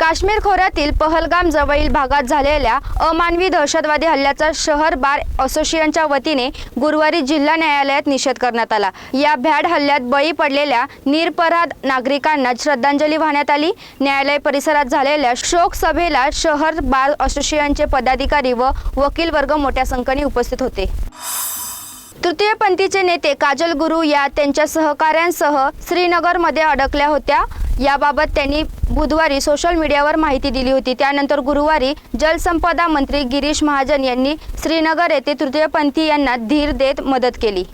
काश्मीर खोऱ्यातील पहलगाम जवळील भागात झालेल्या अमानवी दहशतवादी हल्ल्याचा शहर बार असोसिएशनच्या वतीने गुरुवारी जिल्हा न्यायालयात निषेध करण्यात आला. या भ्याड हल्ल्यात बळी पडलेल्या निरपराध नागरिकांना श्रद्धांजली वाहण्यात आली. न्यायालय परिसरात झालेल्या शोक सभेला शहर बार असोसिएशनचे पदाधिकारी व वकील वर्ग मोठ्या संख्येने उपस्थित होते. तृतीयपंथीचे नेते काजल गुरु या त्यांच्या सहकाऱ्यांसह श्रीनगरमध्ये अडकल्या होत्या. याबाबत त्यांनी बुधवारी सोशल मीडियावर माहिती दिली होती. त्यानंतर गुरुवारी जलसंपदा मंत्री गिरीश महाजन यांनी श्रीनगर येथे तृतीयपंथी यांना धीर देत मदत केली.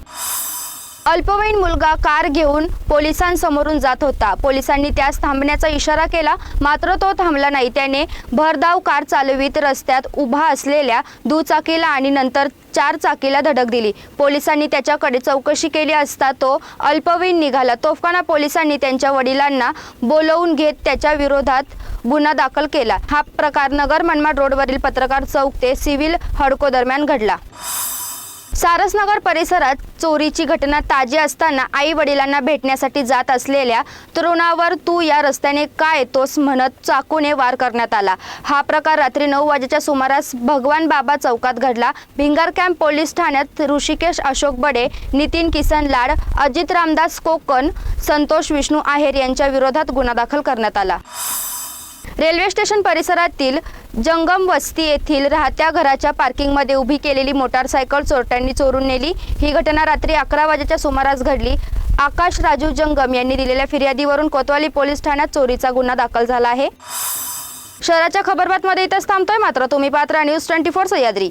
अल्पवयीन मुलगा कार घेऊन पोलिसांसमोरून जात होता. पोलिसांनी त्यास थांबण्याचा इशारा केला. मात्र तो थांबला नाही. त्याने भरधाव कार चालवित रस्त्यात उभा असलेल्या दुचाकीला आणि नंतर चार चाकीला धडक दिली. पोलिसांनी त्याच्याकडे चौकशी केली असता तो अल्पवयीन निघाला. तोफखाना पोलिसांनी त्यांच्या वडिलांना बोलवून घेत त्याच्या विरोधात गुन्हा दाखल केला. हा प्रकार नगर मनमाड रोडवरील पत्रकार चौक ते सिव्हिल हडको दरम्यान घडला. सारसनगर परिसरात चोरीची घटना ताजी असताना आई वडिलांना भेटण्यासाठी जात असलेल्या तरुणावर तू या रस्त्याने का येतोस म्हणत चाकूने वार करण्यात आला. हा प्रकार रात्री नऊ वाजेच्या सुमारास भगवान बाबा चौकात घडला. भिंगार कॅम्प पोलीस ठाण्यात ऋषिकेश अशोक बडे नितीन किसन लाड अजित रामदास कोकण संतोष विष्णू आहेर यांच्या विरोधात गुन्हा दाखल करण्यात आला. रेल्वे स्टेशन परिसरातील जंगम वस्ती येथील राहत्या घराच्या पार्किंगमध्ये उभी केलेली मोटारसायकल चोरट्यांनी चोरून नेली. ही घटना रात्री अकरा वाजेच्या सुमारास घडली. आकाश राजू जंगम यांनी दिलेल्या फिर्यादीवरून कोतवाली पोलीस ठाण्यात चोरीचा गुन्हा दाखल झाला आहे. शहराच्या खबरबातमध्ये इथंच थांबतोय मात्र. तुम्ही पात्रा न्यूज ट्वेंटी फोर सह्याद्री.